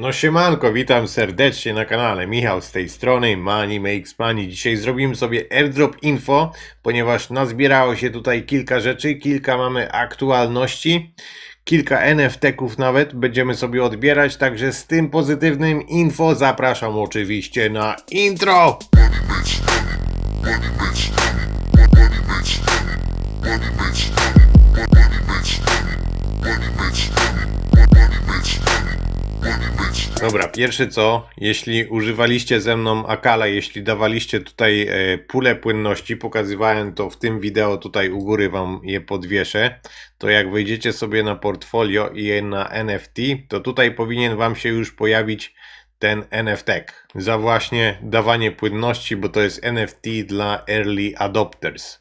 No siemanko, witam serdecznie na kanale. Michał z tej strony, Money Makes Money. Dzisiaj zrobimy sobie airdrop info, ponieważ nazbierało się tutaj kilka rzeczy, kilka mamy aktualności, kilka NFT-ków nawet będziemy sobie odbierać, także z tym pozytywnym info zapraszam oczywiście na intro. Dobra, pierwsze co, jeśli używaliście ze mną Akala, jeśli dawaliście tutaj e, pulę płynności, pokazywałem to w tym wideo, tutaj u góry wam je podwieszę, to jak wejdziecie sobie na portfolio i na NFT, to tutaj powinien wam się już pojawić ten NFT za właśnie dawanie płynności, bo to jest NFT dla early adopters.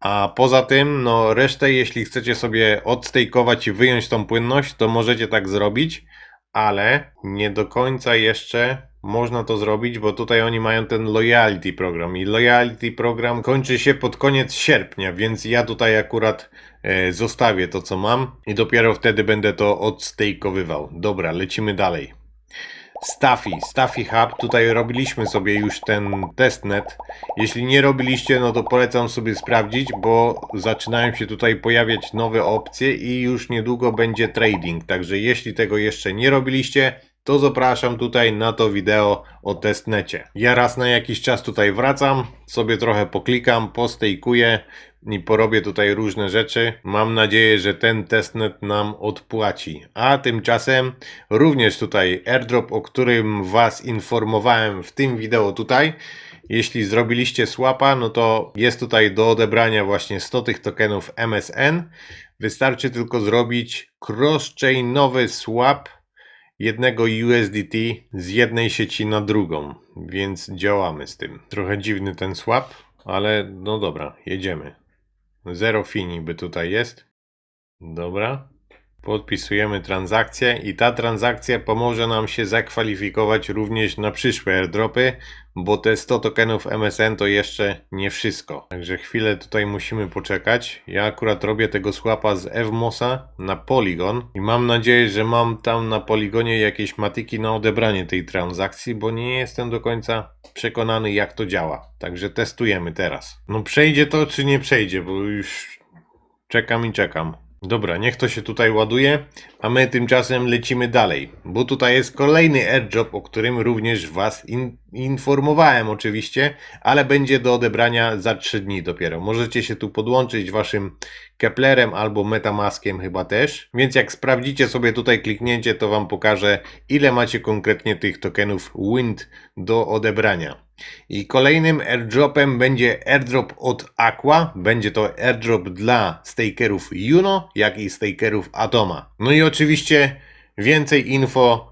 A poza tym, no resztę, jeśli chcecie sobie odstejkować i wyjąć tą płynność, to możecie tak zrobić ale nie do końca jeszcze można to zrobić, bo tutaj oni mają ten loyalty program i loyalty program kończy się pod koniec sierpnia, więc ja tutaj akurat e, zostawię to co mam i dopiero wtedy będę to odstejkowywał. Dobra, lecimy dalej. Staffy, Staffy Hub, tutaj robiliśmy sobie już ten testnet. Jeśli nie robiliście, no to polecam sobie sprawdzić, bo zaczynają się tutaj pojawiać nowe opcje i już niedługo będzie trading. Także jeśli tego jeszcze nie robiliście, to zapraszam tutaj na to wideo o testnecie. Ja raz na jakiś czas tutaj wracam, sobie trochę poklikam, postejkuję i porobię tutaj różne rzeczy. Mam nadzieję, że ten testnet nam odpłaci. A tymczasem również tutaj airdrop, o którym Was informowałem w tym wideo tutaj. Jeśli zrobiliście swapa, no to jest tutaj do odebrania właśnie 100 tych tokenów MSN. Wystarczy tylko zrobić cross-chainowy swap jednego USDT z jednej sieci na drugą, więc działamy z tym. Trochę dziwny ten swap, ale no dobra, jedziemy. Zero fee by tutaj jest. Dobra. Podpisujemy transakcję i ta transakcja pomoże nam się zakwalifikować również na przyszłe airdropy, bo te 100 tokenów MSN to jeszcze nie wszystko. Także chwilę tutaj musimy poczekać. Ja akurat robię tego swapa z Evmosa na Polygon i mam nadzieję, że mam tam na Polygonie jakieś matyki na odebranie tej transakcji, bo nie jestem do końca przekonany jak to działa. Także testujemy teraz. No przejdzie to czy nie przejdzie, bo już czekam i czekam. Dobra, niech to się tutaj ładuje, a my tymczasem lecimy dalej, bo tutaj jest kolejny airdrop, o którym również Was in informowałem oczywiście, ale będzie do odebrania za 3 dni dopiero. Możecie się tu podłączyć Waszym Keplerem albo Metamaskiem chyba też, więc jak sprawdzicie sobie tutaj kliknięcie, to Wam pokażę ile macie konkretnie tych tokenów WIND do odebrania. I kolejnym airdropem będzie airdrop od Aqua. Będzie to airdrop dla stakerów Juno, jak i stakerów Atoma. No i oczywiście więcej info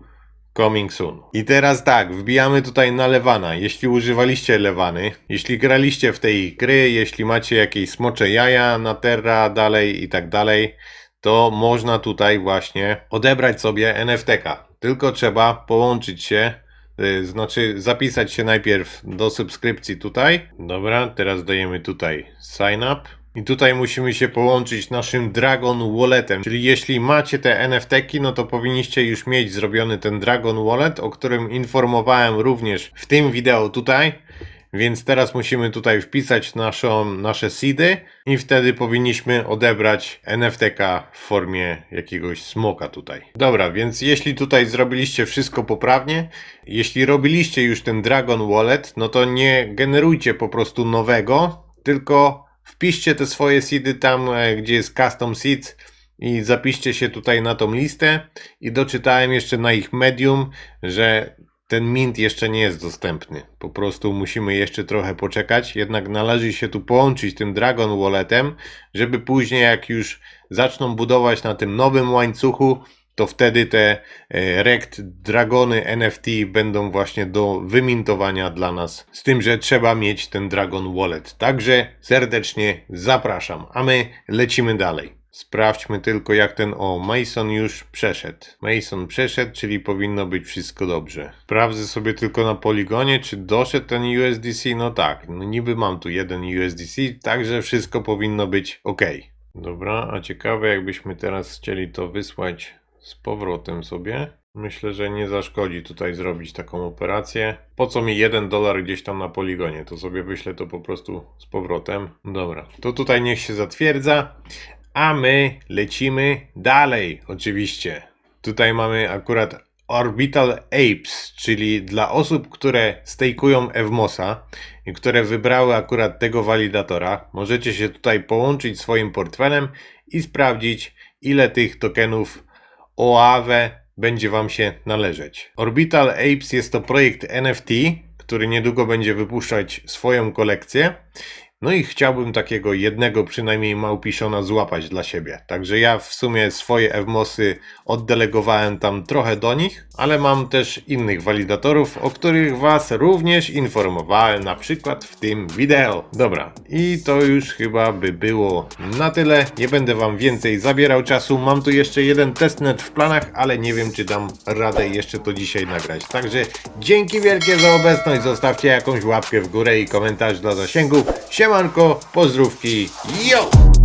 coming soon. I teraz tak, wbijamy tutaj na Lewana. Jeśli używaliście Lewany, jeśli graliście w tej gry, jeśli macie jakieś smocze jaja na Terra dalej i tak dalej, to można tutaj właśnie odebrać sobie NFT-ka. Tylko trzeba połączyć się Znaczy zapisać się najpierw do subskrypcji tutaj. Dobra, teraz dajemy tutaj sign up. I tutaj musimy się połączyć naszym Dragon Walletem. Czyli jeśli macie te NFT-ki, no to powinniście już mieć zrobiony ten Dragon Wallet, o którym informowałem również w tym wideo tutaj. Więc teraz musimy tutaj wpisać naszą, nasze seedy i wtedy powinniśmy odebrać NFT-ka w formie jakiegoś smoka tutaj. Dobra, więc jeśli tutaj zrobiliście wszystko poprawnie, jeśli robiliście już ten Dragon Wallet, no to nie generujcie po prostu nowego, tylko wpiszcie te swoje seedy tam, e, gdzie jest custom seeds i zapiszcie się tutaj na tą listę i doczytałem jeszcze na ich medium, że ten mint jeszcze nie jest dostępny. Po prostu musimy jeszcze trochę poczekać. Jednak należy się tu połączyć tym Dragon Walletem, żeby później jak już zaczną budować na tym nowym łańcuchu, to wtedy te e, Rect Dragony NFT będą właśnie do wymintowania dla nas. Z tym, że trzeba mieć ten Dragon Wallet. Także serdecznie zapraszam, a my lecimy dalej. Sprawdźmy tylko jak ten o Mason już przeszedł. Mason przeszedł, czyli powinno być wszystko dobrze. Sprawdzę sobie tylko na poligonie, czy doszedł ten USDC. No tak, no niby mam tu jeden USDC, także wszystko powinno być ok. Dobra, a ciekawe jakbyśmy teraz chcieli to wysłać z powrotem sobie. Myślę, że nie zaszkodzi tutaj zrobić taką operację. Po co mi jeden dolar gdzieś tam na poligonie? To sobie wyślę to po prostu z powrotem. Dobra, to tutaj niech się zatwierdza. A my lecimy dalej, oczywiście. Tutaj mamy akurat Orbital Apes, czyli dla osób, które stejkują Evmosa i które wybrały akurat tego walidatora, możecie się tutaj połączyć swoim portfelem i sprawdzić, ile tych tokenów OAWE będzie Wam się należeć. Orbital Apes jest to projekt NFT, który niedługo będzie wypuszczać swoją kolekcję. No i chciałbym takiego jednego przynajmniej małpiszona złapać dla siebie. Także ja w sumie swoje Evmosy oddelegowałem tam trochę do nich, ale mam też innych walidatorów, o których Was również informowałem, na przykład w tym wideo. Dobra, i to już chyba by było na tyle. Nie będę Wam więcej zabierał czasu. Mam tu jeszcze jeden testnet w planach, ale nie wiem, czy dam radę jeszcze to dzisiaj nagrać. Także dzięki wielkie za obecność. Zostawcie jakąś łapkę w górę i komentarz dla zasięgu. Siemanko, pozdrówki, yo!